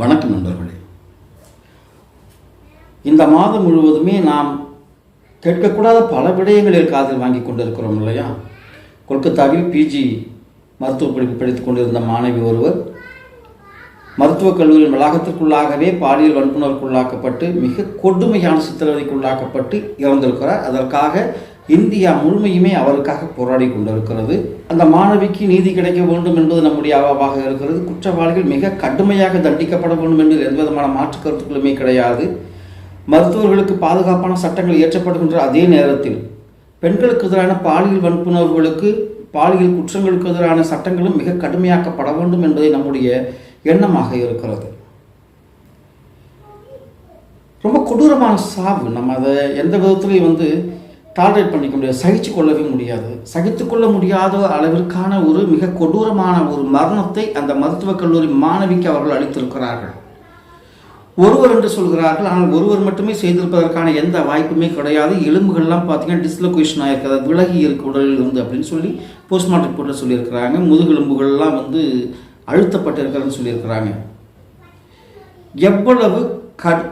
வணக்கம் நண்பர்களே. இந்த மாதம் முழுவதுமே நாம் கேட்கக்கூடாத பல விடயங்களில் காதில் வாங்கி கொண்டிருக்கிறோம் இல்லையா? கொல்கத்தாவில் பிஜி மருத்துவ படிப்பு படித்துக் கொண்டிருந்த மாணவி ஒருவர் மருத்துவக் கல்லூரி வளாகத்திற்குள்ளாகவே பாலியல் வன்புணர்வுக்குள்ளாக்கப்பட்டு மிக கொடுமையான சித்திரவதைக்குள்ளாக்கப்பட்டு இறந்திருக்கிறார். அதற்காக இந்தியா முழுமையுமே அவருக்காக போராடி கொண்டிருக்கிறது. அந்த மாணவிக்கு நீதி கிடைக்க வேண்டும் என்பது நம்முடைய அவாவாக இருக்கிறது. குற்றவாளிகள் மிக கடுமையாக தண்டிக்கப்பட வேண்டும் என்று எந்த விதமான மாற்று கருத்துக்களுமே கிடையாது. மருத்துவர்களுக்கு பாதுகாப்பான சட்டங்கள் இயற்றப்படுகின்ற அதே நேரத்தில் பெண்களுக்கு எதிரான பாலியல் வன்புணர்வுகளுக்கு பாலியல் குற்றங்களுக்கு எதிரான சட்டங்களும் மிக கடுமையாக்கப்பட வேண்டும் என்பதை நம்முடைய எண்ணமாக இருக்கிறது. ரொம்ப கொடூரமான சாவு. நம்ம அதை எந்த விதத்துலையும் வந்து டாலரேட் பண்ணிக்க முடியாது. சகிச்சு கொள்ளவே முடியாது. சகித்து கொள்ள முடியாத அளவிற்கான ஒரு மிக கொடூரமான ஒரு மரணத்தை அந்த மருத்துவக் கல்லூரி மாணவிக்கு அவர்கள் அளித்திருக்கிறார்கள். ஒருவர் என்று சொல்கிறார்கள் ஆனால் ஒருவர் மட்டுமே செய்திருப்பதற்கான எந்த வாய்ப்புமே கிடையாது. எலும்புகள்லாம் பார்த்தீங்கன்னா டிஸ்லொகேஷன் ஆகிருக்கிறது விலகி இருக்கு உடலில் இருந்து அப்படின்னு சொல்லி போஸ்ட்மார்ட்டம் ரிப்போர்ட்டில் சொல்லியிருக்கிறாங்க. முதுகெலும்புகள்லாம் வந்து அழுத்தப்பட்டிருக்கிறதுன்னு சொல்லியிருக்கிறாங்க. எவ்வளவு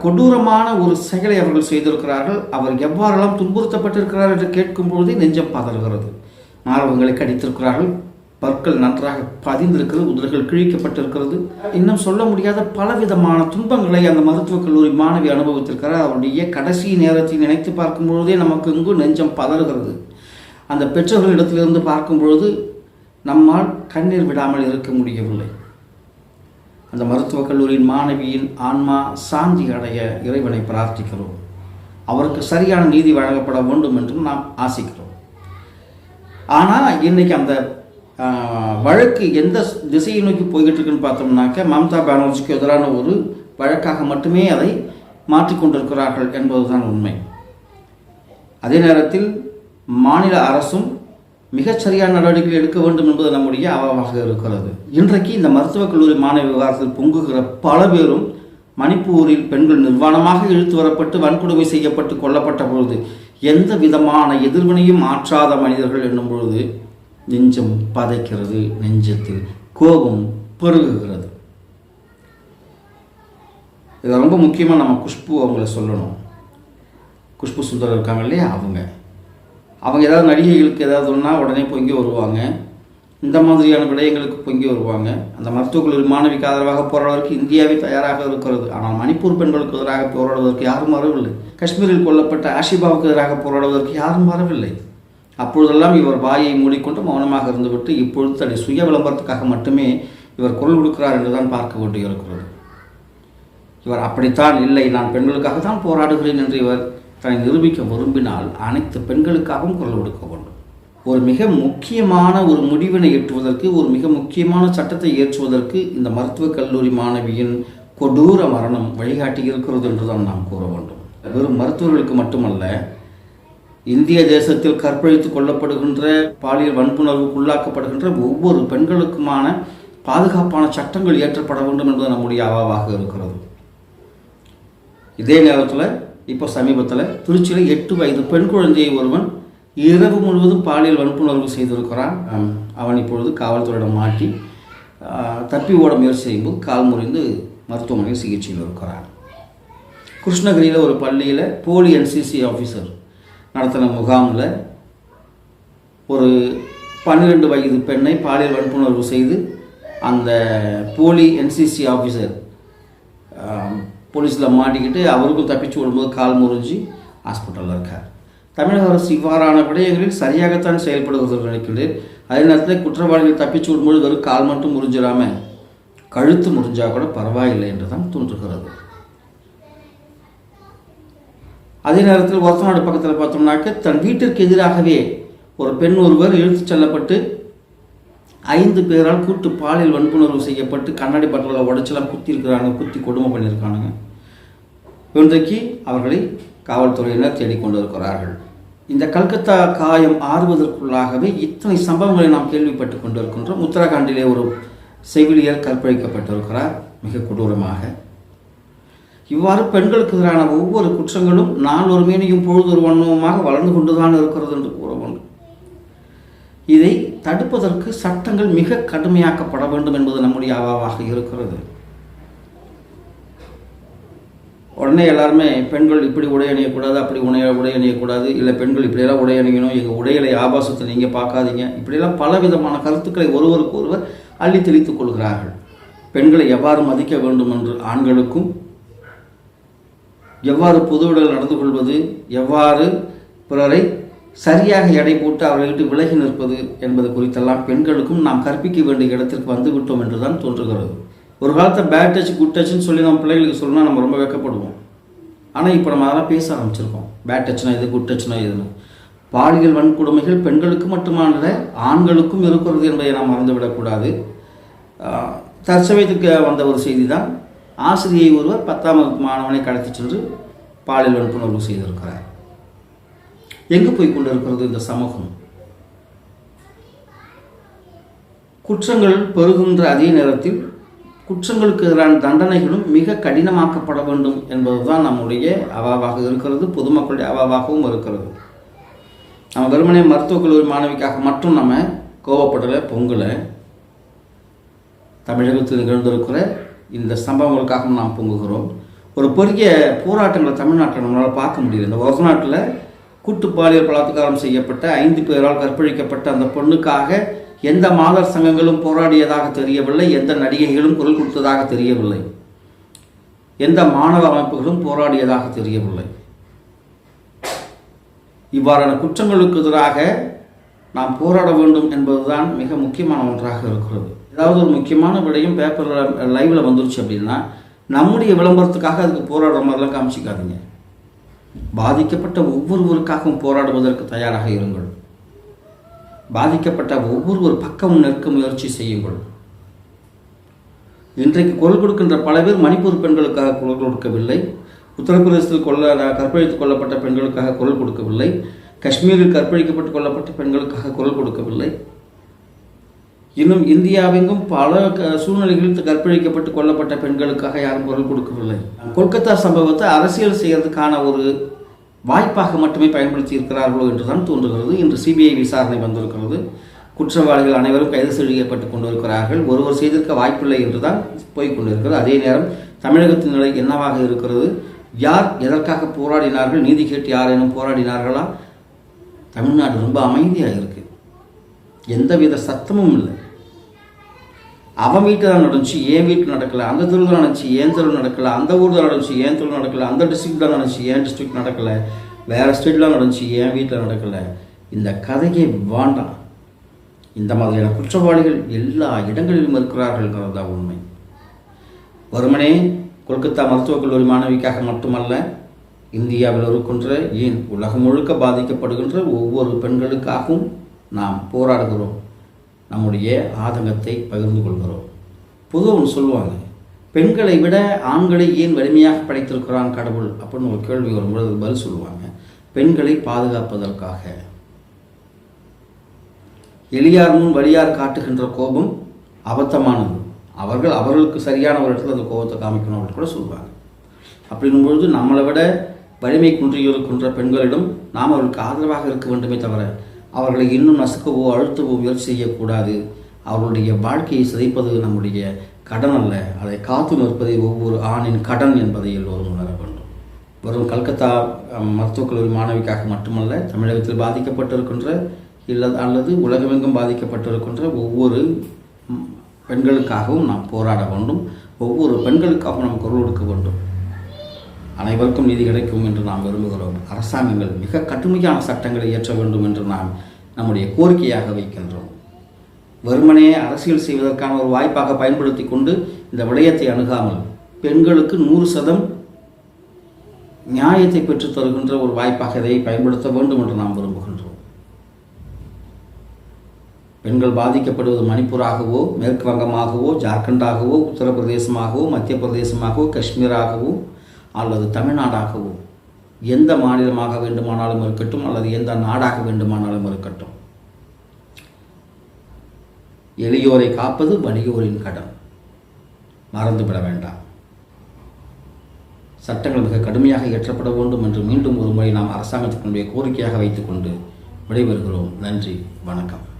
கொடூரமான ஒரு செயலை அவர்கள் செய்திருக்கிறார்கள். அவர் எவ்வாறெல்லாம் துன்புறுத்தப்பட்டிருக்கிறார் என்று கேட்கும் பொழுதே நெஞ்சம் பதறுகிறது. மார்பங்களை கடித்திருக்கிறார்கள். பற்கள் நன்றாக பதிந்திருக்கிறது. உதடுகள் கிழிக்கப்பட்டிருக்கிறது. இன்னும் சொல்ல முடியாத பலவிதமான துன்பங்களை அந்த மருத்துவக் கல்லூரி மாணவி அனுபவித்திருக்கிறார். அவருடைய கடைசி நேரத்தை நினைத்து பார்க்கும் பொழுதே நமக்கு இங்கு நெஞ்சம் பதறுகிறது. அந்த பெற்றோர்களிடத்திலிருந்து பார்க்கும் பொழுது நம்மால் கண்ணீர் விடாமல் இருக்க முடியவில்லை. அந்த மருத்துவக் கல்லூரியின் மாணவியின் ஆன்மா சாந்தி அடைய இறைவனை பிரார்த்திக்கிறோம். அவருக்கு சரியான நீதி வழங்கப்பட வேண்டும் என்றும் நாம் ஆசிக்கிறோம். ஆனால் இன்னைக்கு அந்த வழக்கு எந்த திசையை நோக்கி போய்கிட்டு இருக்குன்னு பார்த்தோம்னாக்க மம்தா பானர்ஜிக்கு எதிரான ஒரு வழக்காக மட்டுமே அதை மாற்றிக்கொண்டிருக்கிறார்கள் என்பதுதான் உண்மை. அதே நேரத்தில் மாநில அரசும் மிகச்சரியான நடவடிக்கைகள் எடுக்க வேண்டும் என்பது நம்முடைய அவமாக இருக்கிறது. இன்றைக்கு இந்த மருத்துவக் கல்லூரி மாணவி விவகாரத்தில் பொங்குகிற பல பேரும் மணிப்பூரில் பெண்கள் நிர்வாணமாக இழுத்து வரப்பட்டு வன்கொடுமை செய்யப்பட்டு கொல்லப்பட்ட பொழுது எந்த விதமான எதிர்வினையும் ஆற்றாத மனிதர்கள் என்னும் பொழுது நெஞ்சம் பதைக்கிறது நெஞ்சத்தில் கோபம் பெருகுகிறது. இது ரொம்ப முக்கியமாக நம்ம குஷ்பு அவங்கள சொல்லணும். குஷ்பு சுந்தரம் இருக்காங்க இல்லையா? அவங்க. அவங்க ஏதாவது நடிகைகளுக்கு ஏதாவது ஒன்றா உடனே பொங்கி வருவாங்க. இந்த மாதிரியான விடயங்களுக்கு பொங்கி வருவாங்க. அந்த மருத்துவக் மாணவிக்கு ஆதரவாக போராடுவதற்கு இந்தியாவே தயாராக இருக்கிறது. ஆனால் மணிப்பூர் பெண்களுக்கு எதிராக போராடுவதற்கு யாரும் வரவில்லை. காஷ்மீரில் கொல்லப்பட்ட ஆஷிபாவுக்கு எதிராக போராடுவதற்கு யாரும் வரவில்லை. அப்பொழுதெல்லாம் இவர் வாயை மூடிக்கொண்டு மௌனமாக இருந்துவிட்டு இப்பொழுது தன்னை சுய விளம்பரத்துக்காக மட்டுமே இவர் குரல் கொடுக்கிறார் என்றுதான் பார்க்க வேண்டியிருக்கிறது. இவர் அப்படித்தான் இல்லை. நான் பெண்களுக்காக தான் போராடுகிறேன் என்று இவர் தன்னை நிரூபிக்க விரும்பினால் அனைத்து பெண்களுக்காகவும் குரல் கொடுக்க வேண்டும். ஒரு மிக முக்கியமான ஒரு முடிவினை எட்டுவதற்கு ஒரு மிக முக்கியமான சட்டத்தை ஏற்றுவதற்கு இந்த மருத்துவக் கல்லூரி மாணவியின் கொடூர மரணம் வழிகாட்டி இருக்கிறது என்றுதான் நாம் கூற வேண்டும். வெறும் மருத்துவர்களுக்கு மட்டுமல்ல இந்திய தேசத்தில் கற்பழித்து கொள்ளப்படுகின்ற பாலியல் வன்புணர்வுக்கு உள்ளாக்கப்படுகின்ற ஒவ்வொரு பெண்களுக்குமான பாதுகாப்பான சட்டங்கள் இயற்றப்பட வேண்டும் என்பது நம்முடைய அவாவாக இருக்கிறது. இதே நேரத்தில் இப்போ சமீபத்தில் திருச்சியில் எட்டு வயது பெண் குழந்தையை ஒருவன் இரவு முழுவதும் பாலியல் வன்புணர்வு செய்திருக்கிறான். அவன் இப்பொழுது காவல்துறையிடம் மாட்டி தப்பி ஓட முயற்சி செய்யும்போது கால் முறிந்து மருத்துவமனையில் சிகிச்சையில் இருக்கிறான். கிருஷ்ணகிரியில் ஒரு பள்ளியில் போலி என்சிசி ஆஃபீஸர் நடத்தின முகாமில் ஒரு பன்னிரெண்டு வயது பெண்ணை பாலியல் வன்புணர்வு செய்து அந்த போலி என்சிசி ஆஃபீஸர் போலீஸில் மாட்டிக்கிட்டு அவருக்கும் தப்பிச்சு விடும்போது கால் முறிஞ்சு ஹாஸ்பிட்டலில் இருக்கார். தமிழக அரசு இவ்வாறான விடயங்களில் சரியாகத்தான் செயல்படுகிறது நினைக்கிறேன். அதே நேரத்தில் குற்றவாளிகள் தப்பிச்சு விடும்போது வெறும் கால் மட்டும் முறிஞ்சிடாமல் கழுத்து முறிஞ்சால் கூட பரவாயில்லை என்று தான் தோன்றுகிறது. அதே நேரத்தில் ஒரத்தநாடு பக்கத்தில் பார்த்தோம்னாக்க தன் வீட்டிற்கு எதிராகவே ஒரு பெண் ஒருவர் இழுத்துச் செல்லப்பட்டு ஐந்து பேரால் கூட்டு பாலியல் வன்புணர்வு செய்யப்பட்டு கண்ணாடி பட்டலில் உடச்செல்லாம் குத்தி இருக்கிறாங்க குத்தி கொடுமை பண்ணியிருக்கானுங்க. இன்றைக்கு அவர்களை காவல்துறையினர் தேடிக்கொண்டு இருக்கிறார்கள் இந்த கல்கத்தா காயம் ஆறுவதற்குள்ளாகவே இத்தனை சம்பவங்களை நாம் கேள்விப்பட்டு கொண்டிருக்கின்றோம். உத்தரகாண்டிலே ஒரு செவிலியர் கற்பழிக்கப்பட்டிருக்கிறார் மிக கொடூரமாக. இவ்வாறு பெண்களுக்கு எதிரான ஒவ்வொரு குற்றங்களும் நான் ஒரு மேனியும் பொழுது ஒரு வண்ணமுமாக வளர்ந்து கொண்டுதான் இருக்கிறது என்று கூற வேண்டும். இதை தடுப்பதற்கு சட்டங்கள் மிக கடுமையாக்கப்பட வேண்டும் என்பது நம்முடைய அவாவாக இருக்கிறது. உடனே எல்லாருமே பெண்கள் இப்படி உடை அணியக்கூடாது அப்படி உடைய உடை அணியக்கூடாது. இல்லை பெண்கள் இப்படியெல்லாம் உடை அணியணும். எங்கள் உடைகளை ஆபாசத்தை நீங்கள் பார்க்காதீங்க. இப்படியெல்லாம் பல விதமான கருத்துக்களை ஒருவருக்கு ஒருவர் அள்ளி தெளித்துக் கொள்கிறார்கள். பெண்களை எவ்வாறு மதிக்க வேண்டும் என்று ஆண்களுக்கும் எவ்வாறு பொதுவிடல் நடந்து கொள்வது எவ்வாறு பிறரை சரியாக எடை போட்டு அவர்களை விலகி நிற்பது என்பது குறித்தெல்லாம் பெண்களுக்கும் நாம் கற்பிக்க வேண்டிய இடத்திற்கு வந்துவிட்டோம் என்று தான் தோன்றுகிறது. ஒரு காலத்தில் பேட் டச் குட் டச்னு சொல்லி நம்ம பிள்ளைகளுக்கு சொல்லணும்னா நம்ம ரொம்ப வெக்கப்படுவோம். ஆனால் இப்போ நம்ம அதெல்லாம் பேச ஆரம்பிச்சிருக்கோம். பேட் டச்னா இது குட் டச்னா இதுன்னு பாலியல் வன்கொடுமைகள் பெண்களுக்கு மட்டுமானத ஆண்களுக்கும் இருக்கிறது என்பதை நாம் மறந்துவிடக்கூடாது. தற்சமயத்துக்கு வந்த ஒரு செய்தி தான் ஆசிரியை ஒருவர் பத்தாம் வகுப்பு மாணவனை கடத்தி சென்று பாலியல் வன்புணர்வு செய்திருக்கிறார். எங்கு போய் கொண்டிருக்கிறது இந்த சமூகம்? குற்றங்கள் பெருகின்ற அதே நேரத்தில் குற்றங்களுக்கு எதிரான தண்டனைகளும் மிக கடினமாக்கப்பட வேண்டும் என்பதுதான் நம்முடைய அவாவாக இருக்கிறது பொதுமக்களுடைய அவாவாகவும் இருக்கிறது. நம்ம வெறுமனே மருத்துவக் கல்லூரி மாணவிக்காக மட்டும் நம்ம கோவப்படலை பொங்கலை தமிழகத்தில் நிகழ்ந்திருக்கிற இந்த சம்பவங்களுக்காகவும் நாம் பொங்குகிறோம். ஒரு பெரிய போராட்டங்களை தமிழ்நாட்டில் நம்மளால் பார்க்க முடியல. இந்த ஒரநாட்டில் கூட்டு பாலியல் பலாத்காரம் செய்யப்பட்ட ஐந்து பேரால் கற்பழிக்கப்பட்ட அந்த பொண்ணுக்காக எந்த மாதர் சங்கங்களும் போராடியதாக தெரியவில்லை எந்த நடிகைகளும் குரல் கொடுத்ததாக தெரியவில்லை. எந்த மாணவ அமைப்புகளும் போராடியதாக தெரியவில்லை. இவ்வாறான குற்றங்களுக்கு எதிராக நாம் போராட வேண்டும் என்பதுதான் மிக முக்கியமான ஒன்றாக இருக்கிறது. ஏதாவது ஒரு முக்கியமான விடயம் பேப்பரில் லைவில் வந்துருச்சு அப்படின்னா நம்முடைய விளம்பரத்துக்காக அதுக்கு போராடுற மாதிரிலாம் காமிச்சிக்காதீங்க. பாதிக்கப்பட்ட ஒவ்வொருவருக்காகவும் போராடுவதற்கு தயாராக இருங்கள். பாதிக்கப்பட்ட ஒவ்வொரு பக்கமும் நிற்க முயற்சி செய்யுங்கள். இன்றைக்கு குரல் கொடுக்கின்ற பல பேர் மணிப்பூர் பெண்களுக்காக குரல் கொடுக்கவில்லை. உத்தரப்பிரதேசத்தில் கொல்ல கற்பழித்துக் கொல்லப்பட்ட பெண்களுக்காக குரல் கொடுக்கவில்லை. காஷ்மீரில் கற்பழிக்கப்பட்டு கொல்லப்பட்ட பெண்களுக்காக குரல் கொடுக்கவில்லை. இன்னும் இந்தியாவெங்கும் பல க- சூழ்நிலைகளில் கற்பழிக்கப்பட்டு கொல்லப்பட்ட பெண்களுக்காக யாரும் குரல் கொடுக்கவில்லை. கொல்கத்தா சம்பவத்தை அரசியல் செய்கிறதுக்கான ஒரு வாய்ப்பாக மட்டுமே பயன்படுத்தி இருக்கிறார்களோ என்றுதான் தோன்றுகிறது. இன்று சிபிஐ விசாரணை வந்திருக்கிறது. குற்றவாளிகள் அனைவரும் கைது செய்யப்பட்டு கொண்டிருக்கிறார்கள். ஒருவர் செய்திருக்க வாய்ப்பில்லை என்று தான் அதே நேரம் தமிழகத்தின் நிலை என்னவாக இருக்கிறது? யார் எதற்காக போராடினார்கள்? நீதி கேட்டு யாரேனும் போராடினார்களா? தமிழ்நாடு ரொம்ப அமைதியாக இருக்குது எந்தவித சத்தமும் இல்லை. அவன் வீட்டில் தான் நடந்துச்சு என் வீட்டில் நடக்கலை அந்த தெருவில் நடந்துச்சு ஏன் தெருவில் நடக்கலை அந்த ஊரில் நடந்துச்சு ஏன் தெருவில் நடக்கலை அந்த டிஸ்ட்ரிக்டில் நடந்துச்சு ஏன் டிஸ்ட்ரிக்ட் நடக்கல வேறு ஸ்டேட்டில் நடந்துச்சு ஏன் வீட்டில் நடக்கலை. இந்த கதையே வேண்டாம். இந்த மாதிரியான குற்றவாளிகள் எல்லா இடங்களிலும் இருக்கிறார்கள்ங்கிறது தான் உண்மை. வெறுமனே கொல்கத்தா மருத்துவக் கல்லூரி மாணவிக்காக மட்டுமல்ல இந்தியாவில் இருக்கின்ற ஏன் உலகம் முழுக்க பாதிக்கப்படுகின்ற ஒவ்வொரு பெண்களுக்காகவும் நாம் போராடுகிறோம். நம்முடைய ஆதங்கத்தை பகிர்ந்து கொள்கிறோம். பொதுவாக ஒன்று சொல்லுவாங்க பெண்களை விட ஆண்களை ஏன் வலிமையாக படைத்திருக்கிறான் கடவுள்? அப்படின்னு ஒரு கேள்வி வரும்பொழுது அதுக்கு பதில் சொல்லுவாங்க பெண்களை பாதுகாப்பதற்காக. எளியார் முன் வழியார் காட்டுகின்ற கோபம் அபத்தமானது. அவர்கள் அவர்களுக்கு சரியான ஒரு இடத்துல அந்த கோபத்தை காமிக்கணும் அப்படின்னு கூட சொல்லுவாங்க. அப்படின்னும் பொழுது நம்மளை விட வலிமை குன்றியிருக்கின்ற பெண்களிடம் நாம் அவர்களுக்கு ஆதரவாக இருக்க வேண்டுமே தவிர அவர்களை இன்னும் நசுக்கவோ அழுத்தவோ முயற்சி செய்யக்கூடாது. அவர்களுடைய வாழ்க்கையை சிதைப்பது நம்முடைய கடன் அல்ல. அதை காத்து நிற்பதை ஒவ்வொரு ஆணின் கடன் என்பதை எல்லோரும் உணர வேண்டும். வரும் கல்கத்தா மருத்துவக் கல்லூரி மாணவிக்காக மட்டுமல்ல தமிழகத்தில் பாதிக்கப்பட்டிருக்கின்ற இல்ல அல்லது உலகமெங்கும் பாதிக்கப்பட்டிருக்கின்ற ஒவ்வொரு பெண்களுக்காகவும் நாம் போராட வேண்டும். ஒவ்வொரு பெண்களுக்காகவும் நாம் குரல் கொடுக்க வேண்டும். அனைவருக்கும் நீதி கிடைக்கும் என்று நாம் விரும்புகிறோம். அரசாங்கங்கள் மிக கடுமையான சட்டங்களை இயற்ற வேண்டும் என்று நாம் நம்முடைய கோரிக்கையாக வைக்கின்றோம். வெறுமனே அரசியல் செய்வதற்கான ஒரு வாய்ப்பாக பயன்படுத்தி கொண்டு இந்த விடயத்தை அணுகாமல் பெண்களுக்கு நூறு சதம் நியாயத்தை பெற்றுத் தருகின்ற ஒரு வாய்ப்பாக இதை பயன்படுத்த வேண்டும் என்று நாம் விரும்புகின்றோம். பெண்கள் பாதிக்கப்படுவது மணிப்பூராகவோ மேற்கு வங்கமாகவோ ஜார்க்கண்டாகவோ உத்தரப்பிரதேசமாகவோ மத்திய பிரதேசமாகவோ காஷ்மீராகவோ அல்லது தமிழ்நாடாகவோ எந்த மாநிலமாக வேண்டுமானாலும் இருக்கட்டும் அல்லது எந்த நாடாக வேண்டுமானாலும் இருக்கட்டும். எளியோரை காப்பது வலியோரின் கடன். மறந்துவிட வேண்டாம். சட்டங்கள் மிக கடுமையாக இயற்றப்பட வேண்டும் என்று மீண்டும் ஒரு முறை நாம் அரசாங்கத்தினுடைய கோரிக்கையாக வைத்துக்கொண்டு விடைபெறுகிறோம். நன்றி வணக்கம்.